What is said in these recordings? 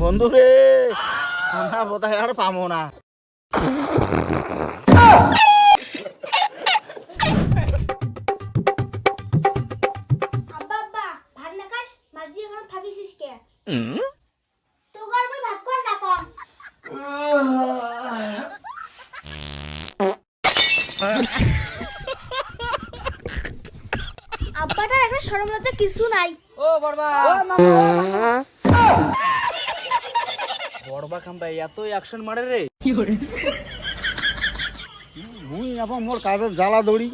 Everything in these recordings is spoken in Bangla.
বন্ধু রে না বোধহয় আর পাবো না। আব্বা আব্বা ভাত না খাস মাছ দিয়ে এখন থাকিস কে তোর মুই ভাত কর না কম আব্বাটার এখন সরম লজ্জা কিছু নাই। ও বড়বা। বড়বা খাম্বা এত অ্যাকশন মারে রে। মুই এখন মোর কাজের জ্বালা দড়ি।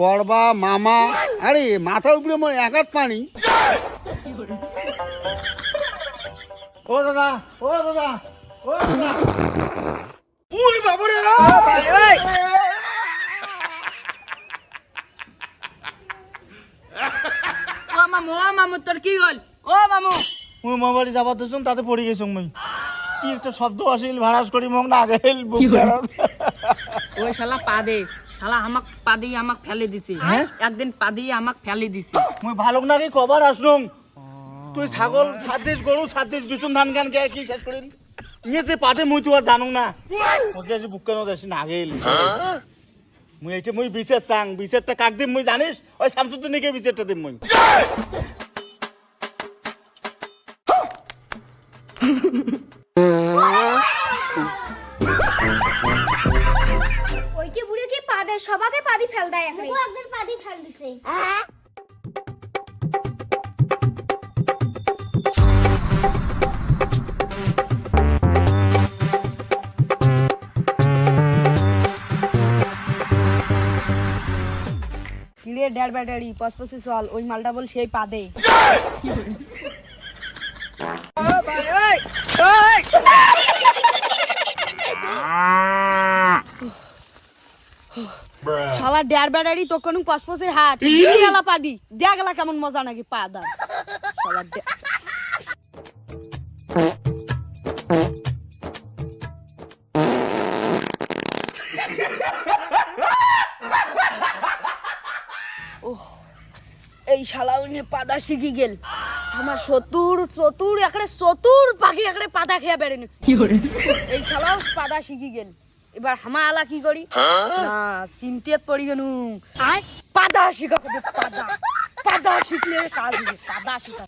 বড়বা মামা আরে মাথার উপরে মোর একাত পানি। ও দাদা ও দাদা ও দাদা। উই বাবরে! মামু ও মামু তোর কি হল? ও মামু। মুই মোবাইল যাবার দিছুম তাতে পড়ে গেছুম মুই কি একটা শব্দ আসিল ভাড়াস করি মগ না গেল বুক ওই শালা পা দে শালা আমাক পা দিয়ে আমাক ফেলে দিছে। হ্যাঁ? একদিন পা দিয়ে আমাক ফেলে দিছে। মুই ভালো নাকি কবার আসলুম? তুই ছাগল ছাত্রিশ গরু ছাত্রিশ বিচুন ধান গান কে কি শেষ করে নিয়ে যে পাতে মুই তো আর জানুম না। ওকে বুক কেন দেছি না গেল মুই এটা মুই বিশেষ চাং বিশেষটা কাক দিম মুই জানিস? ওই শামসুদ্দিন বিশেষটা দিম মুই। ওইটি বুড়ি কি সবাকে পাদি ফেল দেয় একদিন পাদি ফেল দিছে। ড্যাড ব্যাটারি পসপসে ওই মালটা বল সেই পাদে। শালা ড্যাড ব্যাটারি তো কোনো পসপসে হাট গেলা পা দি দেখ গেলা কেমন মজা নাকি পা দা শালা শালা উনি পাদা শিখি গেল। আমার চতুর চতুর একড়ে চতুর পাখি একড়ে পাদা খেয়ে বেড়ে নিচ্ছে। এই শালাও পাদা শিখি গেল। এবার হামা আলা কি করি? না চিন্তিত পড়ি গেনু পাদা শিখা কবে? পাদা। পাদা শিখলে কাজ হবে পাদা শিখা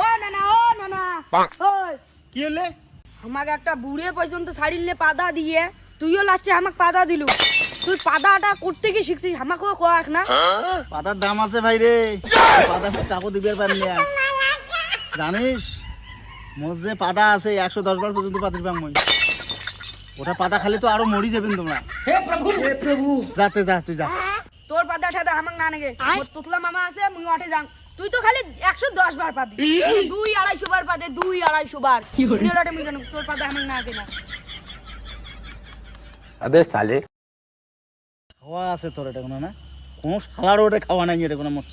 ও না না ও না না ওই কি হলে আমাকে একটা বুড়ে পর্যন্ত ছাড়িলে পাদা দিয়ে তুইও লাস্টে আমাকে পাদা দিলু। তুই পাদাটা করতে কি শিখছিস? আমাকেও কয়েক না? হ্যাঁ? পাতার দাম আছে ভাই রে কাকু দিবার জানিস মোর যে পাতা আছে একশো দশ বার পর্যন্ত পাতির পাম ওটা পাতা খালি তো আরও মরি যাবে তোমরা। হে প্রভু! হে প্রভু! যাতে যা তুই যা। তোর পাতা আমাক না নাগে। মোর তুতলা মামা আছে মুই ওঠে যাং। তুই তো খালি একশো দশ বার পাতি দুই আড়াইশো বার পাতে দুই আড়াইশো বার। তোর পাতা আমাক না না। আবে সালে খাওয়া আছে তোর এটা কোনো না? কোনো সালারও ওটা খাওয়া নাই এটা কোনো মস্ত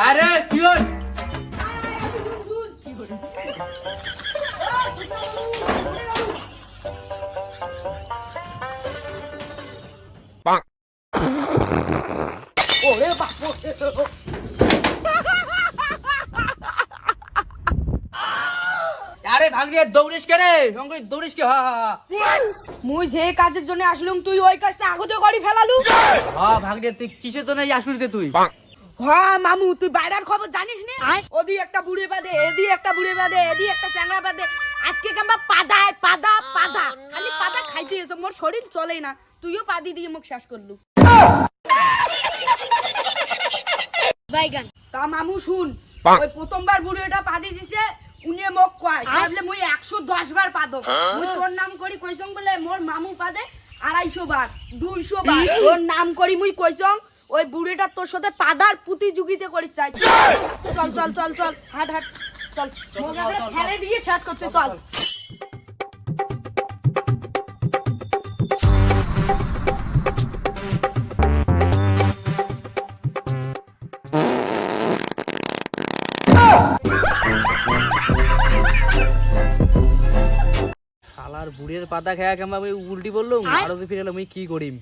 আরে কি হল? ওরে বাপ দৌড়িস কে রে? সঙ্গে দৌড়িস কে? হা হা মুই যে কাজের জন্য আসলুম তুই ওই কাজটা আগতে করি ফেলালু। হ্যাঁ ভাগরে তুই কিসের জন্য আসুরতে তুই? হ্যাঁ মামু তুই বাইরের খবর জানিস না? ওদি একটা বুড়ে বাদে এদি একটা বুড়ে বাদে এদি একটা চ্যাংড়া বাদে। আজকে কাম্বা পাদায় পাদা পাদা। খালি পাদা খাইতে এসো মোর শরীর চলেই না। তুইও পাদি দিয়ে মুখ শেষ করলু। বাইগান। তা মামু শুন। ওই প্রথমবার বুড়িটা পাদি দিছে উনি মোক কয় ভাবলে মুই একশো দশ বার পাদো। মুই তোর নাম করি কইসং বলে মোর মামু পাদে আড়াইশো বার দুইশো বার। তোর নাম করি মুই কইসং ওই বুড়িটা তোর সাথে পাদার প্রতিযোগিতা করি চাই। চল চল চল চল হাট হাট চল। ফেলে দিয়ে শেষ করছে চল। বুড়ির পাতা খেয়া কেমন আমি উল্টি বললুম আরও যে ফিরে এলাম আমি কি করিম?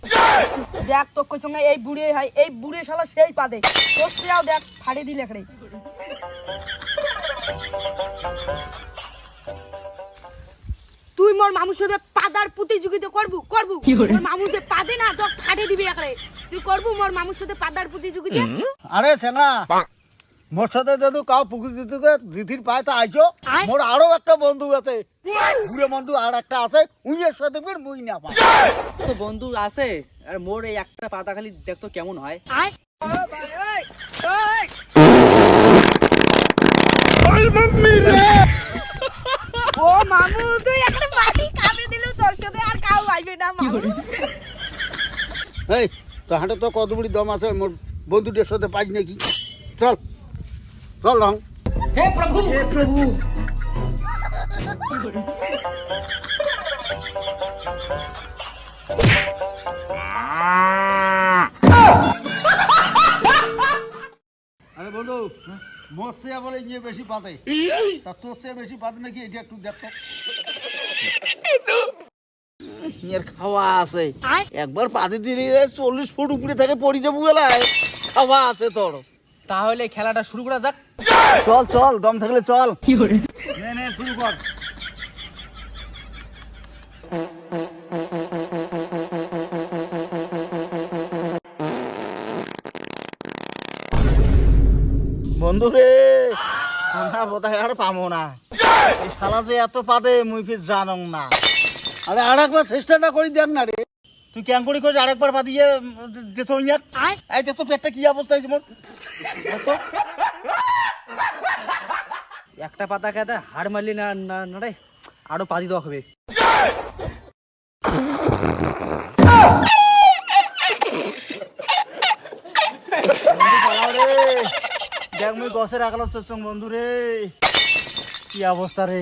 দেখ তোর সঙ্গে এই বুড়ি হয় এই বুড়ি শালা সেই পাদে। তোর সেও দেখ ফাড়ি দিলে তুই মোর মামুর সাথে পাদার প্রতিযোগিতা করবু করবু? মোর যে পাদে না তো ফাটে দিবি এখানে। তুই করবু মোর মামুর সাথে পাদার প্রতিযোগিতা? আরে সেনা মোর সাথে যদি কাউ পুকুর দিতে দিদির পায় তা আইছো। মোর আরও একটা বন্ধু আছে। বুড়ে বন্ধু আর একটা আছে। উইয়ের সাথে ফির মুই না পাই। তো বন্ধু আছে। আর মোর এই একটা পাতা খালি দেখতো কেমন হয়। ও মামু তুই একটা মাটি কামে দিলু তোর সাথে আর কাউ আইবে না মামু। এই তো হাঁটে তো কত বুড়ি দম আছে মোর বন্ধুদের সাথে পাই নাকি? চল। চল রং আরে বন্ধু মোর সে বলে ইয়ে বেশি পাতে তা তোর সে বেশি পাতে নাকি? এটা একটু এর খাওয়া আছে। একবার পাতে দিলে চল্লিশ ফুট উপরে থেকে পড়ে যাব বেলায় খাওয়া আছে তোর। তাহলে খেলাটা শুরু করা যাক। চল চল দম থাকলে চল। নে নে শুরু কর। বন্ধু রে ঠান্ডা বোধহয় আর পাবো না। এই শালা যে এত পাদে মুই ফির জানং না। আরে আরেকবার চেষ্টাটা করি দেখ না রে। তুই কেন করি খোঁজ আরেকবার পাদিয়ে যেত ইয়াক এই দেখো পেটটা কি অবস্থা হয়েছে মোর? দেখো। একটা পাতা খেতে হাড় মারলি না না আরও পাতি দেওয়া হবে। দেখ, মুই গছের আকাল চলছং বন্ধু রে। কি অবস্থা রে।